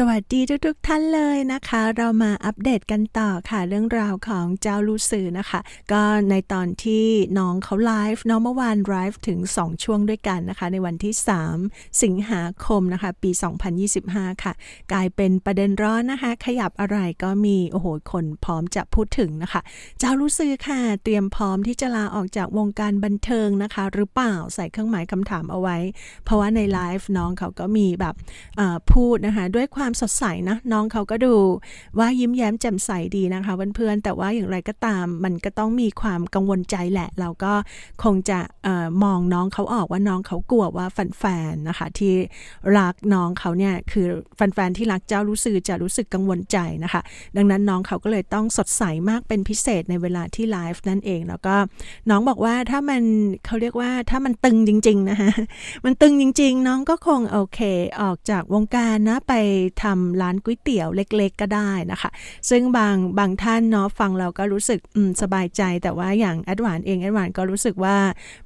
สวัสดีทุกๆท่านเลยนะคะ เรามาอัปเดตกันต่อค่ะ เรื่องราวของเจ้าลูซือนะคะ ก็ในตอนที่น้องเขาไลฟ์น้องเมื่อวานไลฟ์ถึง 2 ช่วงด้วยกันนะคะ ในวันที่ 3 สิงหาคมนะคะ ปี 2025 ค่ะ กลายเป็นประเด็นร้อนนะคะ ขยับอะไรก็มีโอ้โหคนพร้อมจะพูดถึงนะคะ เจ้าลูซือค่ะ เตรียมพร้อมที่จะลาออกจากวงการบันเทิงนะคะ หรือเปล่าใส่เครื่องหมายคำถามเอาไว้ เพราะว่าในไลฟ์น้องเขาก็มีแบบพูดนะคะด้วยความสดใสนะน้องเขาก็ดูว่ายิ้มแย้มแจ่มใสดีนะคะเพื่อนๆแต่ว่าอย่างไรก็ตาม มันก็ต้องมีความกังวลใจแหละ เราก็คงจะออมองน้องเขาออกว่าน้องเขากลัวว่าแฟนๆนะคะ ที่รักน้องเขาเนี่ยคือแฟนๆที่รักเจ้ารู้สึกจะรู้สึกกังวลใจนะคะ ดังนั้นน้องเขาก็เลยต้องสดใสมากเป็นพิเศษในเวลาที่ไลฟ์นั่นเองแล้วก็น้องบอกว่าถ้ามันเขาเรียกว่าถ้ามันตึงจริง ๆ นะคะมันตึงจริง ๆ น้องก็คงโอเค ออกจากวงการนะไปทำร้านก๋วยเตี๋ยวเล็ก ๆ ก็ได้นะคะ ซึ่งบางบางท่านเนาะฟังเราก็รู้สึกสบายใจ แต่ว่าอย่างแอดวานเองแอดวานก็รู้สึกว่า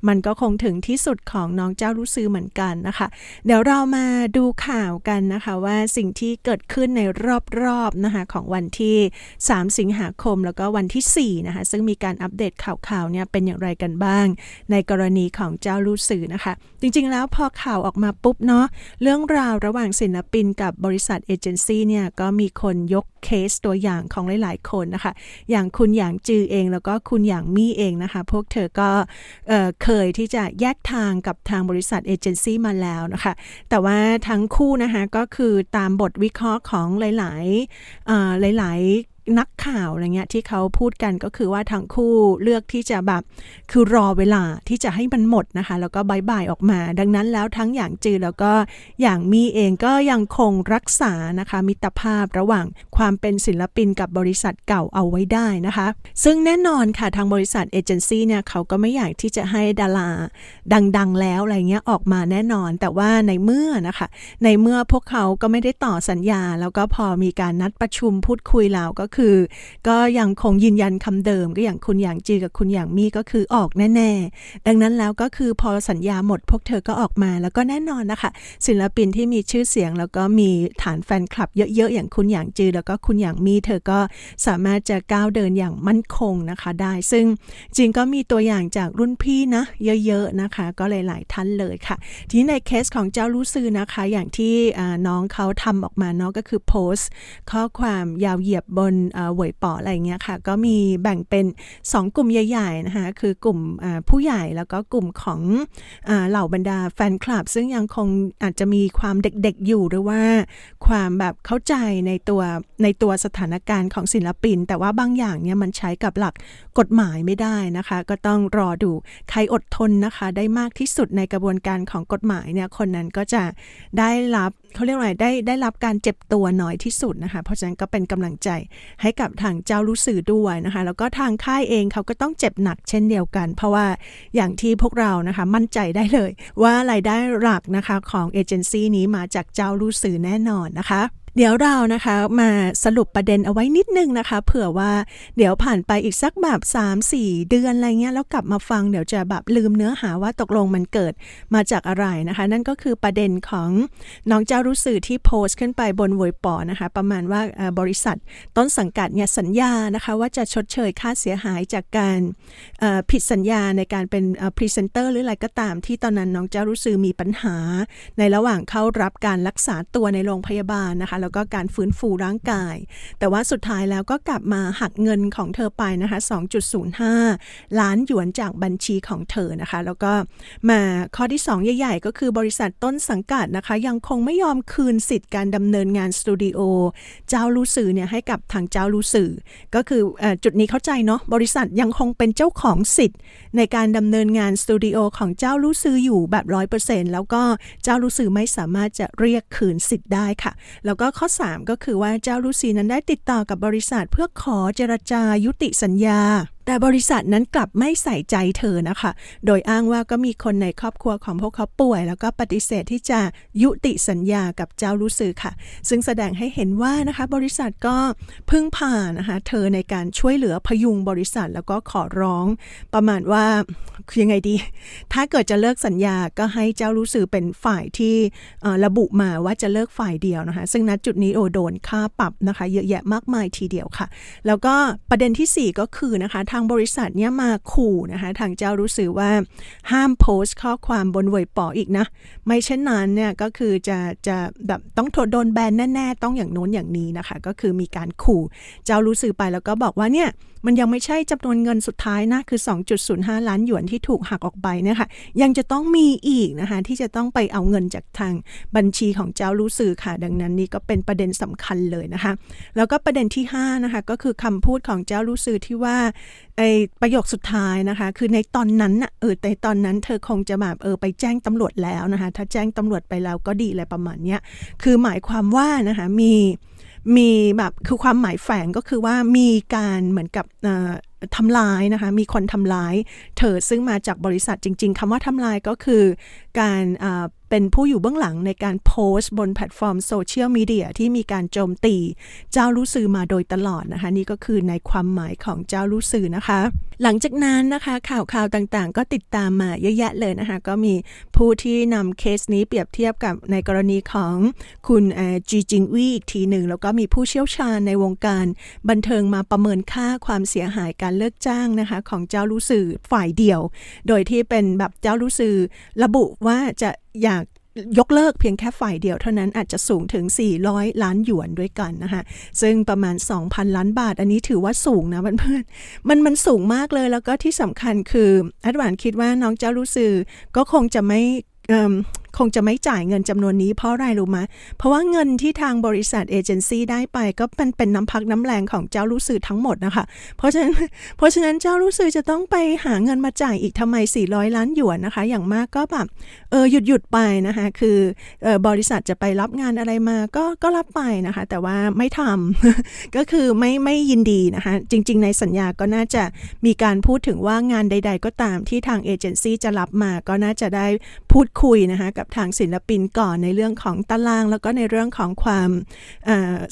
มันก็คงถึงที่สุดของน้องเจ้ารู้ซื้อเหมือนกันนะคะ เดี๋ยวเรามาดูข่าวกันนะคะว่าสิ่งที่เกิดขึ้นในรอบๆนะคะของวันที่ 3 สิงหาคมแล้วก็วันที่4นะคะซึ่งมีการอัปเดตข่าวๆเนี่ยเป็นอย่างไรกันบ้าง ในกรณีของเจ้าลูสื่อนะคะ จริงๆแล้วพอข่าวออกมาปุ๊บเนาะเรื่องราวระหว่างศิลปินกับบริษัทเอเจนซี่เนี่ยก็มีคนยกเคสตัวอย่างของหลาย ๆ คนนะคะ อย่างคุณอย่างจือเองแล้วก็คุณอย่างมี่เองนะคะ พวกเธอก็เอ่อเคยที่จะแยกทางกับทางบริษัทเอเจนซี่มาแล้วนะคะ แต่ว่าทั้งคู่นะคะก็คือตามบทวิเคราะห์ของหลาย ๆ หลาย ๆ นักข่าวอะไรเงี้ยที่เขาพูดกันก็คือว่าทั้งคู่เลือกที่จะแบบคือรอเวลาที่จะให้มันหมดนะคะ แล้วก็บายบายออกมา ดังนั้นแล้วทั้งอย่างจือแล้วก็อย่างมีเองก็ยังคงรักษานะคะ มิตรภาพระหว่างความเป็นศิลปินกับบริษัทเก่าเอาไว้ได้นะคะ ซึ่งแน่นอนค่ะทางบริษัทเอเจนซี่เนี่ยเขาก็ไม่อยากที่จะให้ดาราดัง ๆ แล้วอะไรเงี้ยออกมาแน่นอน แต่ว่าในเมื่อนะคะ ในเมื่อพวกเขาก็ไม่ได้ต่อสัญญา แล้วก็พอมีการนัดประชุมพูดคุยแล้วก็คือ ก็ยังคงยืนยันคำเดิม ก็อย่างคุณอย่างจีกับคุณอย่างมี่ก็คือออกแน่ๆ ดังนั้นแล้วก็คือพอสัญญาหมดพวกเธอก็ออกมาแล้วก็แน่นอนนะคะ ศิลปินที่มีชื่อเสียงแล้วก็มีฐานแฟนคลับเยอะๆ อย่างคุณอย่างจือแล้วก็คุณอย่างมี่เธอก็สามารถจะก้าวเดินอย่างมั่นคงนะคะได้ ซึ่งจริงก็มีตัวอย่างจากรุ่นพี่นะเยอะๆนะคะ ก็หลายๆท่านเลยค่ะ ทีนี้ในเคสของเจ้าลูซือนะคะ อย่างที่น้องเขาทำออกมาเนาะก็คือโพสต์ ข้อความยาวเหยียบบนเหวยป่ออะไรเงี้ยค่ะ ก็มีแบ่งเป็น 2 กลุ่มใหญ่ๆนะคะคือกลุ่มผู้ใหญ่แล้วก็กลุ่มของอเหล่าบรรดาแฟนคลับ ซึ่งยังคงอาจจะมีความเด็กๆอยู่หรือว่าความแบบเข้าใจในตัวในตัวสถานการณ์ของศิลปิน แต่ว่าบางอย่างเนี่ยมันใช้กับหลักกฎหมายไม่ได้นะคะ ก็ต้องรอดูใครอดทนนะคะ ได้มากที่สุดในกระบวนการของกฎหมายเนี่ยคนนั้นก็จะได้รับ เขาเรียกว่าอะไรได้ได้รับการเจ็บตัวน้อยที่สุดนะคะ เพราะฉะนั้นก็เป็นกำลังใจให้กับทางเจ้ารู้สื่อด้วยนะคะ แล้วก็ทางค่ายเองเขาก็ต้องเจ็บหนักเช่นเดียวกัน เพราะว่าอย่างที่พวกเรานะคะมั่นใจได้เลย ว่ารายได้หลักนะคะของเอเจนซี่นี้มาจากเจ้ารู้สื่อแน่นอนนะคะ เดี๋ยวเรานะคะมาสรุปประเด็นเอาไว้นิดนึงนะคะ เผื่อว่าเดี๋ยวผ่านไปอีกสักแบบ3-4 เดือนอะไรเงี้ยแล้วกลับมาฟังเดี๋ยวจะแบบลืมเนื้อหาว่าตกลงมันเกิดมาจากอะไรนะคะ นั่นก็คือประเด็นของน้องเจ้ารู้สื่อที่โพสต์ขึ้นไปบนววยปอนะคะ ประมาณว่าบริษัทต้นสังกัดเนี่ยสัญญานะคะว่าจะชดเชยค่าเสียหายจากการผิดสัญญาในการเป็นพรีเซนเตอร์หรืออะไรก็ตามที่ตอนนั้นน้องเจ้ารู้สื่อมีปัญหา ในระหว่างเข้ารับการรักษาตัวในโรงพยาบาลนะคะแล้วก็การฟื้นฟูร่างกาย แต่ว่าสุดท้ายแล้วก็กลับมาหักเงินของเธอไปนะคะ 2.05 ล้านหยวนจากบัญชีของเธอนะคะ แล้วก็มาข้อที่ 2 ใหญ่ๆ ก็คือบริษัทต้นสังกัดนะคะ ยังคงไม่ยอมคืนสิทธิ์การดำเนินงานสตูดิโอเจ้าลูสื่อเนี่ยให้กับทางเจ้าลูสื่อก็คืออจุดนี้เข้าใจเนาะบริษัทยังคงเป็นเจ้าของสิทธิ์ ในการดำเนินงานสตูดิโอของเจ้าลูซื้ออยู่แบบ 100%แล้วก็เจ้าลูซื้อไม่สามารถจะเรียกคืนสิทธิ์ได้ค่ะ แล้วก็ข้อ 3 ก็คือว่าเจ้าลูซีนั้นได้ติดต่อกับบริษัทเพื่อขอเจรจายุติสัญญา แต่บริษัทนั้นกลับไม่ใส่ใจเธอนะคะ โดยอ้างว่าก็มีคนในครอบครัวของพวกเขาป่วย แล้วก็ปฏิเสธที่จะยุติสัญญากับเจ้ารู้สือค่ะ ซึ่งแสดงให้เห็นว่านะคะบริษัทก็พึ่งพานะคะเธอในการช่วยเหลือพยุงบริษัทแล้วก็ขอร้อง ประมาณว่าคือยังไงดี ถ้าเกิดจะเลิกสัญญาก็ให้เจ้ารู้สือเป็นฝ่ายที่ระบุมาว่าจะเลิกฝ่ายเดียวนะคะ ซึ่งณจุดนี้โอโดนค่าปรับนะคะ เยอะแยะมากมายทีเดียวค่ะ แล้วก็ประเด็นที่ 4 ก็คือนะคะทางบริษัทเนี้ยมาขู่นะคะทางเจ้ารู้สึกว่าห้ามโพสต์ข้อความบนเว็บปออีกนะ ไม่เช่นนั้นเนี่ยก็คือจะจะแบบต้องโดนแบนแน่ ๆ ต้องอย่างโน้นอย่างนี้นะคะ ก็คือมีการขู่เจ้ารู้สึกไปแล้วก็บอกว่าเนี่ยมันยังไม่ใช่จำนวนเงินสุดท้ายนะคือ 2.05 ล้านหยวนที่ถูกหักออกไปเนี่ยค่ะยังจะต้องมีอีกนะคะที่จะต้องไปเอาเงินจากทางบัญชีของเจ้ารู้สื่อค่ะ ดังนั้นนี่ก็เป็นประเด็นสำคัญเลยนะคะ แล้วก็ประเด็นที่5นะคะก็คือคำพูดของเจ้ารู้สื่อที่ว่าไอประโยคสุดท้ายนะคะ คือในตอนนั้นน่ะเออแต่ตอนนั้นเธอคงจะแบบเออไปแจ้งตำรวจแล้วนะคะ ถ้าแจ้งตำรวจไปแล้วก็ดีอะไรประมาณเนี้ยคือหมายความว่านะคะมีมีแบบคือความหมายแฝงก็คือว่ามีการเหมือนกับทำลายนะคะ มีคนทำลาย เธอซึ่งมาจากบริษัทจริง ๆคำว่าทำลายก็คือการอ่า เป็นผู้อยู่เบื้องหลังในการโพสต์บนแพลตฟอร์มโซเชียลมีเดียที่มีการโจมตี เจ้ารู้สื่อมาโดยตลอดนะคะ นี่ก็คือในความหมายของเจ้ารู้สื่อนะคะ หลังจากนั้นนะคะข่าวข่าวต่างๆ ก็ติดตามมาเยอะแยะเลยนะคะ ก็มีผู้ที่นำเคสนี้เปรียบเทียบกับในกรณีของคุณจีจิงวีอีกทีหนึ่ง แล้วก็มีผู้เชี่ยวชาญในวงการบันเทิงมาประเมินค่าความเสียหายการเลิกจ้างนะคะของเจ้ารู้สื่อฝ่ายเดียว โดยที่เป็นแบบเจ้ารู้สื่อระบุว่าจะอยากยกเลิกเพียงแค่ฝ่ายเดียวเท่านั้นอาจจะสูงถึง 400 ล้านหยวนด้วยกันนะคะซึ่งประมาณ 2,000 ล้านบาท อันนี้ถือว่าสูงนะเพื่อนๆมันมันสูงมากเลยแล้วก็ที่สำคัญคืออัดหวานคิดว่าน้องเจ้ารู้สื่อก็คงจะไม่ คงจะไม่จ่ายเงินจำนวนนี้เพราะอะไรรู้ไหมเพราะว่าเงินที่ทางบริษัทเอเจนซี่ได้ไปก็เป็นเป็นน้ำพักน้ำแรงของเจ้ารู้สื่อทั้งหมดนะคะ เพราะฉะนั้นเพราะฉะนั้นเจ้ารู้สื่อจะต้องไปหาเงินมาจ่ายอีกทำไม 400 ล้านหยวนนะคะ อย่างมากก็แบบเออหยุดหยุดไปนะคะคือออบริษัทจะไปรับงานอะไรมาก็ก็รับไปนะคะ แต่ว่าไม่ทำก็คือไม่ไม่ยินดีนะคะ จริง ๆ ในสัญญาก็น่าจะมีการพูดถึงว่างานใด ๆ ก็ตามที่ทางเอเจนซี่จะรับมาก็น่าจะได้พูดคุยนะคะกับทางศิลปินก่อนในเรื่องของตาราง แล้วก็ในเรื่องของความ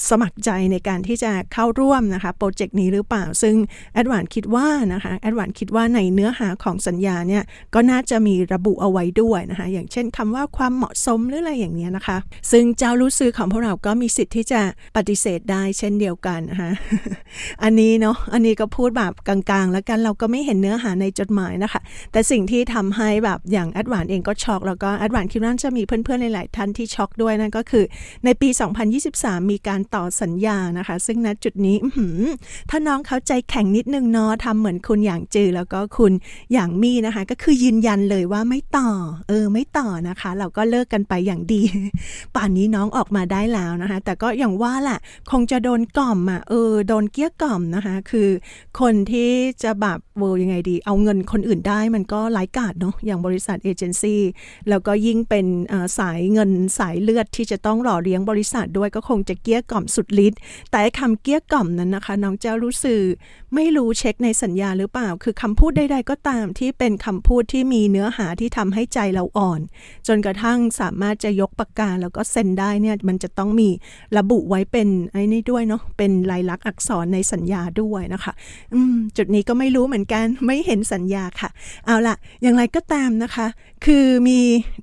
สมัครใจในการที่จะเข้าร่วมนะคะโปรเจกต์นี้หรือเปล่า ซึ่งแอดวานคิดว่านะคะแอดวานคิดว่าในเนื้อหาของสัญญาเนี่ยก็น่าจะมีระบุเอาไว้ด้วยนะคะอย่างเช่นคำว่าความเหมาะสมหรืออะไรอย่างนี้นะคะ ซึ่งเจ้ารู้ซื้อของพวกเราก็มีสิทธิ์ที่จะปฏิเสธได้เช่นเดียวกันนะคะอันนี้เนาะอันนี้ก็พูดแบบกลางๆ แล้วกันเราก็ไม่เห็นเนื้อหาในจดหมายนะคะ แต่สิ่งที่ทำให้แบบอย่างแอดวานเองก็ช็อกแล้วก็แอดวานคิดว่าจะมีเพื่อนๆ หลาย ๆ ท่านที่ช็อกด้วยนั่นก็คือ ในปี 2023 มีการต่อสัญญานะคะ ซึ่งณจุดนี้ถ้าน้องเขาใจแข็งนิดนึงเนาะทำเหมือนคุณอย่างจือ แล้วก็คุณอย่างมี่นะคะ ก็คือยืนยันเลยว่าไม่ต่อ เออ ไม่ต่อนะคะ เราก็เลิกกันไปอย่างดี ป่านนี้น้องออกมาได้แล้วนะคะ แต่ก็อย่างว่าแหละคงจะโดนกล่อมอะเออโดนเกี้ยกล่อมนะคะ คือคนที่จะแบบเวอร์ยังไงดี เอาเงินคนอื่นได้มันก็ไร้กาดเนาะอย่างบริษัทเอเจนซี่แล้วก็ยิ่งเป็นสายเงินสายเลือดที่จะต้องหล่อเลี้ยงบริษัทด้วยก็คงจะเกี้ยกล่อมสุดฤทธิ์แต่คำเกี้ยกล่อมนั้นนะคะ น้องเจ้ารู้สึกไม่รู้เช็คในสัญญาหรือเปล่า คือคำพูดใดๆก็ตามที่เป็นคำพูดที่มีเนื้อหาที่ทำให้ใจเราอ่อน จนกระทั่งสามารถจะยกปากกาแล้วก็เซ็นได้เนี่ยมันจะต้องมีระบุไว้เป็นไอ้นี่ด้วยเนาะเป็นลายลักษณ์อักษรในสัญญาด้วยนะคะอืมจุดนี้ก็ไม่รู้เหมือนกันไม่เห็นสัญญาค่ะ เอาละอย่างไรก็ตามนะคะ คือมี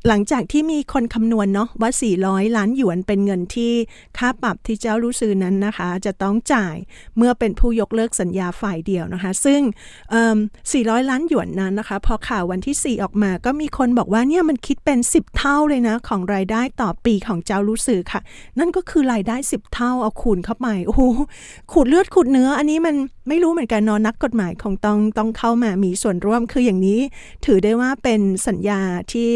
หลังจากที่มีคนคำนวณเนาะว่า 400 ล้านหยวนเป็นเงินที่ค่าปรับที่เจ้ารู้ซื้อนั้นนะคะ จะต้องจ่ายเมื่อเป็นผู้ยกเลิกสัญญาฝ่ายเดียวนะคะ ซึ่ง 400 ล้านหยวนนั้นนะคะ พอข่าววันที่ 4 ออกมาก็มีคนบอกว่าเนี่ยมันคิดเป็น 10 เท่าเลยนะ ของรายได้ต่อปีของเจ้ารู้ซื้อค่ะ นั่นก็คือรายได้ 10 เท่าเอาคูณเข้าไปโอ้โหขูดเลือดขูดเนื้ออันนี้มันไม่รู้เหมือนกันนอนนักกฎหมายคงต้องต้องเข้ามามีส่วนร่วมคืออย่างนี้ ถือได้ว่าเป็นสัญญาที่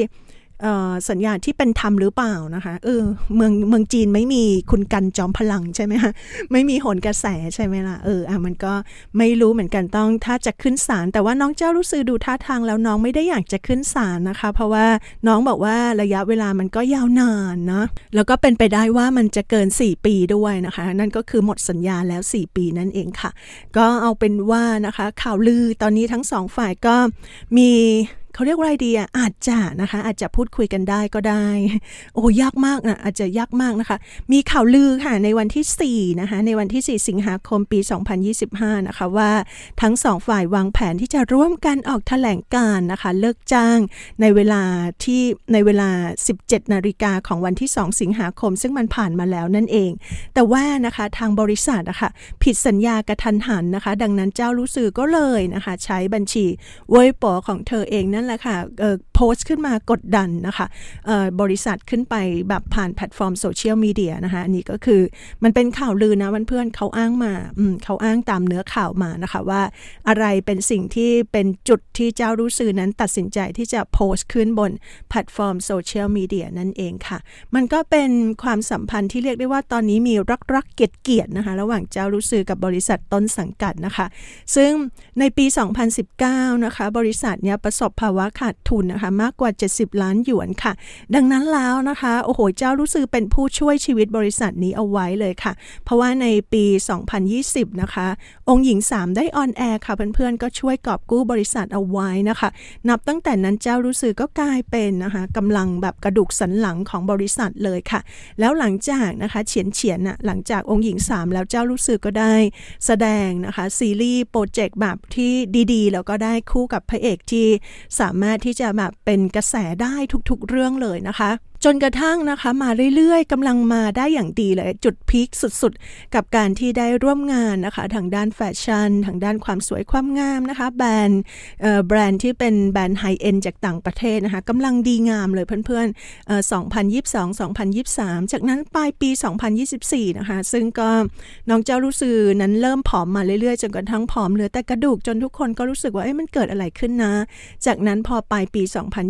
สัญญาที่เป็นธรรมหรือเปล่านะคะเออเมืองเมืองจีนไม่มีคุณกันจอมพลังใช่ไหมคะไม่มีโหนกระแสใช่ไหมล่ะเอออะมันก็ไม่รู้เหมือนกันต้องถ้าจะขึ้นศาลแต่ว่าน้องเจ้ารู้สึกดูท่าทางแล้วน้องไม่ได้อยากจะขึ้นศาลนะคะ เพราะว่าน้องบอกว่าระยะเวลามันก็ยาวนานนะแล้วก็เป็นไปได้ว่ามันจะเกิน 4 ปีด้วยนะคะ นั่นก็คือหมดสัญญาแล้ว 4 ปีนั่นเองค่ะ ก็เอาเป็นว่านะคะ ข่าวลือตอนนี้ทั้งสองฝ่ายก็มี เขาเรียกว่าอะไรดีอะอาจจะนะคะ อาจจะพูดคุยกันได้ก็ได้ โอ้ยากมากนะอาจจะยากมากนะคะ มีข่าวลือค่ะในวันที่4นะคะในวันที่ 4 สิงหาคมปี 2025 นะคะว่าทั้งสองฝ่ายวางแผนที่จะร่วมกันออกแถลงการนะคะเลิกจ้างในเวลาที่ในเวลา 17 นาฬิกาของวันที่ 2 สิงหาคม ซึ่งมันผ่านมาแล้วนั่นเอง แต่ว่านะคะทางบริษัทนะคะผิดสัญญากระทันหันนะคะ ดังนั้นเจ้ารู้สื่อก็เลยนะคะ ใช้บัญชีเวยปอของเธอเองนั่นแหละค่ะโพสต์ขึ้นมากดดันนะคะบริษัทขึ้นไปแบบผ่านแพลตฟอร์มโซเชียลมีเดียนะคะอันนี้ก็คือมันเป็นข่าวลือนะเพื่อนเขาอ้างมาอืเขาอ้างตามเนื้อข่าวมานะคะว่าอะไรเป็นสิ่งที่เป็นจุดที่เจ้ารู้สื่อนั้นตัดสินใจที่จะโพสต์ขึ้นบนแพลตฟอร์มโซเชียลมีเดียนั่นเองค่ะ มันก็เป็นความสัมพันธ์ที่เรียกได้ว่าตอนนี้มีรักรักเกียดเกียดนะคะระหว่างเจ้ารู้สื่อกับบริษัทต้นสังกัดนะคะ ซึ่งในปี 2019 นะคะ บริษัทเนี้ยประสบภาวะขาดทุนนะคะมากกว่า 70 ล้านหยวนค่ะ ดังนั้นแล้วนะคะโอ้โหเจ้ารู้สึกเป็นผู้ช่วยชีวิตบริษัทนี้เอาไว้เลยค่ะ เพราะว่าในปี 2020 นะคะ องค์หญิง 3 ได้ออนแอร์ค่ะเพื่อนๆก็ช่วยกอบกู้บริษัทเอาไว้นะคะ นับตั้งแต่นั้นเจ้ารู้สึกก็กลายเป็นนะคะกำลังแบบกระดูกสันหลังของบริษัทเลยค่ะ แล้วหลังจากนะคะเฉียนเฉียนน่ะหลังจากองค์หญิง 3 แล้วเจ้ารู้สึกก็ได้ แสดงนะคะซีรีส์โปรเจกต์แบบที่ดีๆ แล้วก็ได้คู่กับพระเอกที่สามารถที่จะแบบเป็นกระแสได้ทุกๆเรื่องเลยนะคะ จนกระทั่งนะคะมาเรื่อยๆกำลังมาได้อย่างดีเลย จุดพีคสุดๆ กับการที่ได้ร่วมงานนะคะทางด้านแฟชั่น ทางด้านความสวยความงามนะคะ แบรนด์แบรนด์ที่เป็นแบรนด์ไฮเอ็นจากต่างประเทศนะคะกำลังดีงามเลยเพื่อนๆ 2022-2023 จากนั้นปลายปี 2024 นะคะ ซึ่งก็น้องเจ้ารู้สึกนั้นเริ่มผอมมาเรื่อยๆ จนกระทั่งผอมเหลือแต่กระดูกจนทุกคนก็รู้สึกว่าเอ๊ะมันเกิดอะไรขึ้นนะ จากนั้นพอปลายปี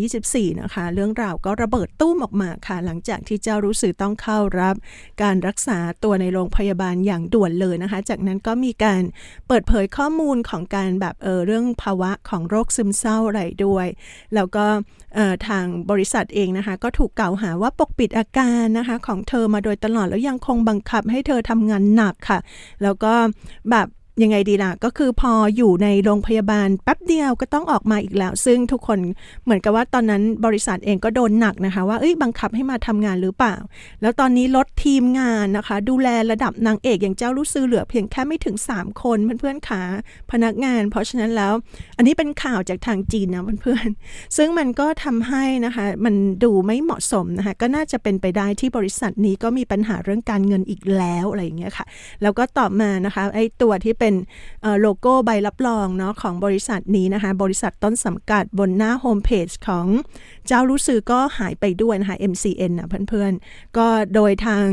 2024 นะคะ เรื่องราวก็ระเบิดตู้มออกมาค่ะ หลังจากที่เจ้ารู้สึกต้องเข้ารับ การรักษาตัวในโรงพยาบาลอย่างด่วนเลยนะคะ จากนั้นก็มีการเปิดเผยข้อมูลของการแบบเออเรื่องภาวะของโรคซึมเศร้าอะไรด้วย แล้วก็เออทางบริษัทเองนะคะ ก็ถูกกล่าวหาว่าปกปิดอาการนะคะ ของเธอมาโดยตลอดแล้วยังคงบังคับให้เธอทำงานหนักค่ะ แล้วก็แบบ ยังไงดีล่ะ ก็คือพออยู่ในโรงพยาบาลแป๊บเดียวก็ต้องออกมาอีกแล้ว ซึ่งทุกคนเหมือนกับว่าตอนนั้นบริษัทเองก็โดนหนักนะคะ ว่าเอ้ยบังคับให้มาทำงานหรือเปล่า แล้วตอนนี้ลดทีมงานนะคะ ดูแลระดับนางเอกอย่างเจ้ารู้ซื้อเหลือเพียงแค่ไม่ถึง 3 คนเพื่อนๆขาพนักงาน เพราะฉะนั้นแล้ว อันนี้เป็นข่าวจากทางจีนนะเพื่อนๆซึ่งมันก็ทำให้นะคะมันดูไม่เหมาะสมนะคะก็น่าจะเป็นไปได้ที่บริษัทนี้ก็มีปัญหาเรื่องการเงินอีกแล้วอะไรอย่างเงี้ยค่ะแล้วก็ต่อมานะคะไอ้ตัวที่เป็นเอ่อโลโก้ใบรับรองเนาะของบริษัทนี้นะคะ บริษัทต้นสังกัดบนหน้าโฮมเพจของเจ้ารู้สึอก็หายไปด้วยนะคะ MCN นะเพื่อนๆ ก็โดยทาง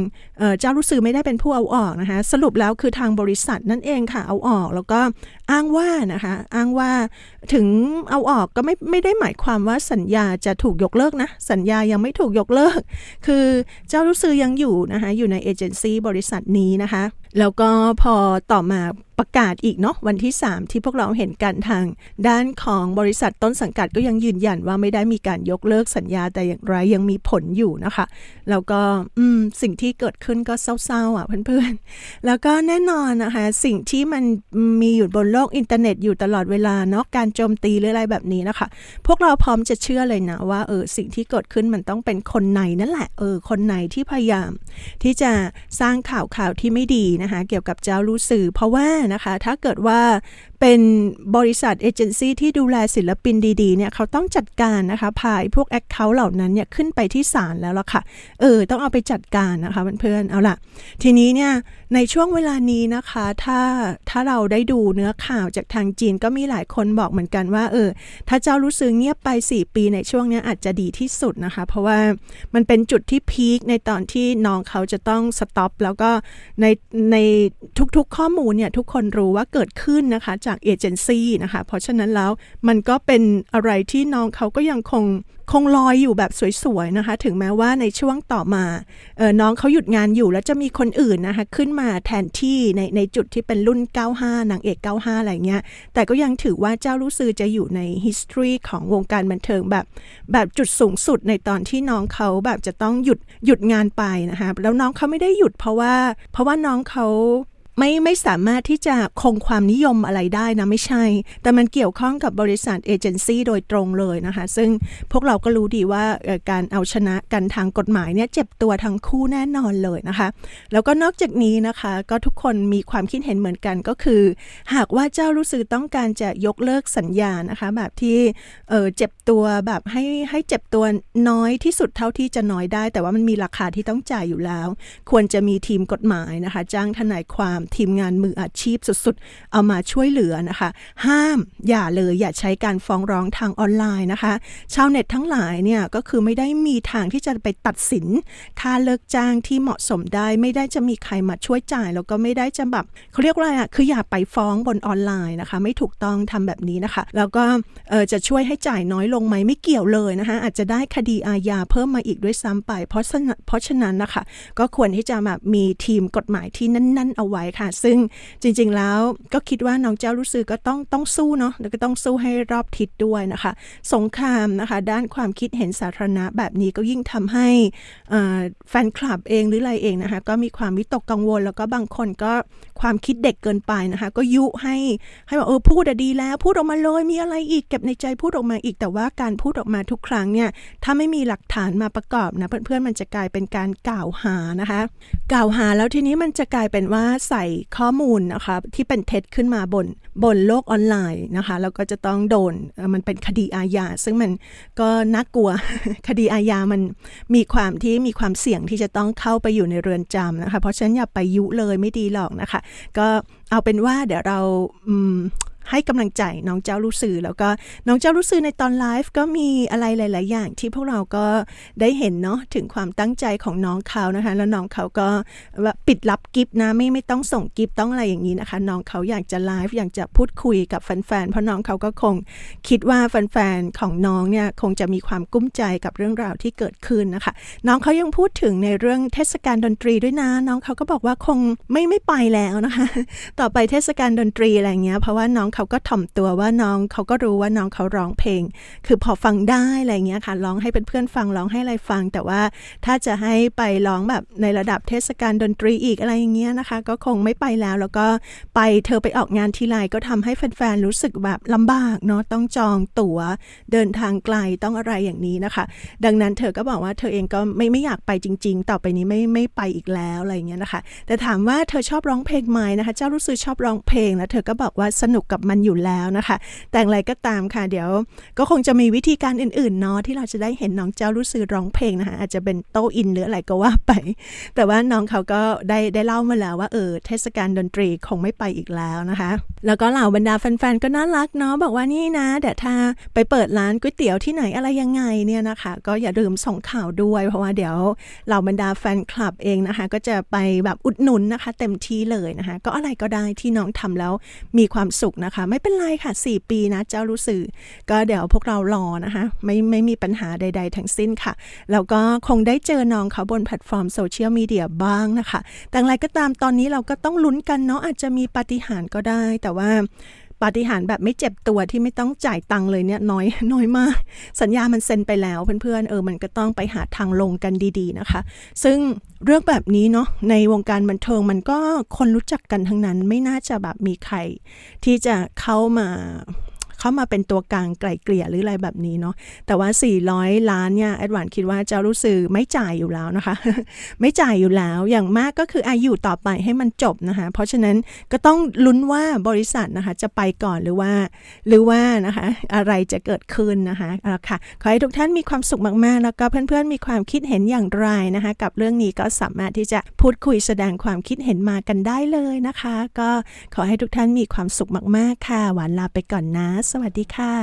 เจ้ารู้สึอไม่ได้เป็นผู้เอาออกนะคะ สรุปแล้วคือทางบริษัทนั่นเองค่ะเอาออกแล้วก็อ้างว่านะคะ อ้างว่าถึงเอาออกก็ไม่ไม่ได้หมายความว่าสัญญาจะถูกยกเลิกนะ สัญญายังไม่ถูกยกเลิก คือเจ้ารู้สึอยังอยู่นะคะ อยู่ในเอเจนซี่บริษัทนี้นะคะ แล้วก็พอต่อมาประกาศอีกเนาะวันที่ 3 ที่พวกเราเห็นกันทาง ด้านของบริษัทต้นสังกัดก็ยังยืนยันว่าไม่ได้มีการยกเลิกสัญญาแต่อย่างไรยังมีผลอยู่นะคะ แล้วก็สิ่งที่เกิดขึ้นก็เศร้าๆอะเพื่อนๆ แล้วก็แน่นอนนะคะ สิ่งที่มันมีอยู่บนโลกอินเทอร์เน็ตอยู่ตลอดเวลาเนาะการโจมตีหรืออะไรแบบนี้นะคะ พวกเราพร้อมจะเชื่อเลยนะว่าเออสิ่งที่เกิดขึ้นมันต้องเป็นคนในนั่นแหละเออคนในที่พยายาม ที่จะสร้างข่าวข่าวที่ไม่ดีนะคะเกี่ยวกับเจ้ารู้สื่อ เพราะว่านะคะถ้าเกิดว่าเป็นบริษัทเอเจนซี่ที่ดูแลศิลปินดีๆเนี่ยเขาต้องจัดการนะคะพายพวกแอคเคาท์เหล่านั้นเนี่ยขึ้นไปที่ศาลแล้วล่ะค่ะเออต้องเอาไปจัดการนะคะเพื่อนๆเอาล่ะ ทีนี้เนี่ยในช่วงเวลานี้นะคะถ้าถ้าเราได้ดูเนื้อข่าวจากทางจีนก็มีหลายคนบอกเหมือนกันว่าเออถ้าเจ้ารู้สึกเงียบไป 4 ปีในช่วงนี้อาจจะดีที่สุดนะคะ เพราะว่ามันเป็นจุดที่พีคในตอนที่น้องเขาจะต้องสต็อปแล้วก็ในในทุกๆข้อมูลเนี่ยทุกคนคนรู้ว่าเกิดขึ้นนะคะจากเอเจนซี่นะคะ เพราะฉะนั้นแล้วมันก็เป็นอะไรที่น้องเขาก็ยังคงคงลอยอยู่แบบสวยๆนะคะ ถึงแม้ว่าในช่วงต่อมาเออน้องเขาหยุดงานอยู่แล้วจะมีคนอื่นนะคะ ขึ้นมาแทนที่ในในจุดที่เป็นรุ่น 95นางเอก 95 อะไรเงี้ย แต่ก็ยังถือว่าเจ้ารู้ซือจะอยู่ใน history ของวงการบันเทิงแบบแบบจุดสูงสุดในตอนที่น้องเขาแบบจะต้องหยุดหยุดงานไปนะคะ แล้วน้องเขาไม่ได้หยุดเพราะว่า เพราะว่าน้องเขา ไม่ไม่สามารถที่จะคงความนิยมอะไรได้นะไม่ใช่ แต่มันเกี่ยวข้องกับบริษัทเอเจนซี่โดยตรงเลยนะคะ ซึ่งพวกเราก็รู้ดีว่าการเอาชนะกันทางกฎหมายเนี่ยเจ็บตัวทั้งคู่แน่นอนเลยนะคะ แล้วก็นอกจากนี้นะคะ ก็ทุกคนมีความคิดเห็นเหมือนกันก็คือ หากว่าเจ้ารู้สึกต้องการจะยกเลิกสัญญานะคะ แบบที่เออเจ็บตัวแบบให้ให้เจ็บตัวน้อยที่สุดเท่าที่จะน้อยได้ แต่ว่ามันมีราคาที่ต้องจ่ายอยู่แล้ว ควรจะมีทีมกฎหมายนะคะ จ้างทนายความทีมงานมืออาชีพสุดๆ เอามาช่วยเหลือนะคะ ห้ามอย่าเลยอย่าใช้การฟ้องร้องทางออนไลน์นะคะ ชาวเน็ตทั้งหลายเนี่ยก็คือไม่ได้มีทางที่จะไปตัดสิน ค่าเลิกจ้างที่เหมาะสมได้ไม่ได้จะมีใครมาช่วยจ่าย แล้วก็ไม่ได้จะแบบเขาเรียกว่าอะไรอะคืออย่าไปฟ้องบนออนไลน์นะคะ ไม่ถูกต้องทำแบบนี้นะคะ แล้วก็จะช่วยให้จ่ายน้อยลงไหมไม่เกี่ยวเลยนะคะอาจจะได้คดีอาญาเพิ่มมาอีกด้วยซ้ำไป เพราะเพราะฉะนั้นนะคะก็ควรที่จะแบบมีทีมกฎหมายที่นั่น ๆ เอาไว้ค่ะซึ่งจริงๆแล้วก็คิดว่าน้องเจ้ารู้สึกก็ต้องต้องสู้เนาะแล้วก็ต้องสู้ให้รอบทิศด้วยนะคะ สงครามนะคะ ด้านความคิดเห็นสาธารณะแบบนี้ก็ยิ่งทำให้แฟนคลับเองหรืออะไรเองนะคะ ก็มีความวิตกกังวล แล้วก็บางคนก็ความคิดเด็กเกินไปนะคะ ก็ยุให้ให้ว่าเออพูดอะดีแล้ว พูดออกมาเลยมีอะไรอีกเก็บในใจพูดออกมาอีกแต่ว่าการพูดออกมาทุกครั้งเนี่ยถ้าไม่มีหลักฐานมาประกอบนะเพื่อนๆมันจะกลายเป็นการกล่าวหานะคะ กล่าวหาแล้วทีนี้มันจะกลายเป็นว่าใส่ข้อมูลนะคะที่เป็นเท็จขึ้นมาบนบนโลกออนไลน์นะคะแล้วก็จะต้องโดนมันเป็นคดีอาญาซึ่งมันก็น่ากลัวคดีอาญามันมีความที่มีความเสี่ยงที่จะต้องเข้าไปอยู่ในเรือนจำนะคะเพราะฉะนั้นอย่าไปยุเลยไม่ดีหรอกนะคะ ก็เอาเป็นว่าเดี๋ยวเรา ให้กำลังใจน้องเจ้ารู้สื่อแล้วก็น้องเจ้ารู้สื่อในตอนไลฟ์ก็มีอะไรหลาย ๆ อย่างที่พวกเราก็ได้เห็นเนาะถึงความตั้งใจของน้องเขานะคะ แล้วน้องเขาก็ปิดลับกิฟต์นะไม่ไม่ต้องส่งกิฟต์ต้องอะไรอย่างนี้นะคะ น้องเขาอยากจะไลฟ์อยากจะพูดคุยกับแฟน ๆ เพราะน้องเขาก็คงคิดว่าแฟน ๆ ของน้องเนี่ยคงจะมีความกุ้มใจกับเรื่องราวที่เกิดขึ้นนะคะ น้องเขายังพูดถึงในเรื่องเทศกาลดนตรีด้วยนะ น้องเขาก็บอกว่าคงไม่ไม่ไปแล้วนะคะ ต่อไปเทศกาลดนตรีอะไรเงี้ยเพราะว่าน้องเขาก็ถ่อมตัวว่าน้องเขาก็รู้ว่าน้องเขาร้องเพลง คือพอฟังได้อะไรเงี้ยค่ะร้องให้เพื่อนๆฟังร้องให้อะไรฟัง แต่ว่าถ้าจะให้ไปร้องแบบในระดับเทศกาลดนตรีอีกอะไรอย่างเงี้ยนะคะ ก็คงไม่ไปแล้ว แล้วก็ไปเธอไปออกงานทีไรก็ทำให้แฟนๆรู้สึกแบบลำบากเนาะต้องจองตั๋วเดินทางไกลต้องอะไรอย่างนี้นะคะ ดังนั้นเธอก็บอกว่าเธอเองก็ไม่ไม่อยากไปจริง ๆ ต่อไปนี้ไม่ไม่ไปอีกแล้วอะไรเงี้ยนะคะ แต่ถามว่าเธอชอบร้องเพลงไหมนะคะ เจ้ารู้สึกชอบร้องเพลงแล้วเธอก็บอกว่าสนุกกับมันอยู่แล้วนะคะ แต่อย่างไรก็ตามค่ะ เดี๋ยวก็คงจะมีวิธีการอื่นๆเนาะที่เราจะได้เห็นน้องเจ้ารู้สึกร้องเพลงนะคะ อาจจะเป็นโตอินหรืออะไรก็ว่าไป แต่ว่าน้องเขาก็ได้ได้เล่ามาแล้วว่าเออเทศกาลดนตรีคงไม่ไปอีกแล้วนะคะ แล้วก็เหล่าบรรดาแฟนๆก็น่ารักเนาะบอกว่านี่นะเดี๋ยวถ้าไปเปิดร้านก๋วยเตี๋ยวที่ไหนอะไรยังไงเนี่ยนะคะ ก็อย่าลืมส่งข่าวด้วย เพราะว่าเดี๋ยวเหล่าบรรดาแฟนคลับเองนะคะ ก็จะไปแบบอุดหนุนนะคะ เต็มที่เลยนะคะ ก็อะไรก็ได้ที่น้องทำแล้วมีความสุขนะคะไม่เป็นไรค่ะ 4 ปีนะ เจ้ารู้สึกก็เดี๋ยวพวกเรารอนะคะ ไม่ไม่มีปัญหาใด ๆ ทั้งสิ้นค่ะ แล้วก็คงได้เจอน้องเขาบนแพลตฟอร์มโซเชียลมีเดียบ้างนะคะ แต่อย่างไรก็ตามตอนนี้เราก็ต้องลุ้นกันเนาะอาจจะมีปาฏิหาริย์ก็ได้แต่ว่าปาฏิหาริย์แบบไม่เจ็บตัวที่ไม่ต้องจ่ายตังค์เลยเนี่ยน้อยน้อยมาก สัญญามันเซ็นไปแล้วเพื่อนๆเออมันก็ต้องไปหาทางลงกันดีๆนะคะ ซึ่ง เรื่องแบบนี้เนาะในวงการบันเทิงมันก็คนรู้จักกันทั้งนั้น ไม่น่าจะแบบมีใคร ที่จะเข้ามา เข้ามาเป็นตัวกลางไกล่เกลี่ยหรืออะไรแบบนี้เนาะแต่ว่า 400 ล้านเนี่ยแอดวานคิดว่าเจ้ารู้สึกไม่จ่ายอยู่แล้วนะคะ ไม่จ่ายอยู่แล้วอย่างมากก็คืออายุต่อไปให้มันจบนะคะ เพราะฉะนั้นก็ต้องลุ้นว่าบริษัทนะคะจะไปก่อนหรือว่า หรือว่านะคะอะไรจะเกิดขึ้นนะคะเอาละค่ะขอให้ทุกท่านมีความสุขมากๆ แล้วก็เพื่อนๆมีความคิดเห็นอย่างไรนะคะ กับเรื่องนี้ก็สามารถที่จะพูดคุยแสดงความคิดเห็นมากันได้เลยนะคะ ก็ขอให้ทุกท่านมีความสุขมากๆค่ะ หวานลาไปก่อนนะสวัสดีค่ะ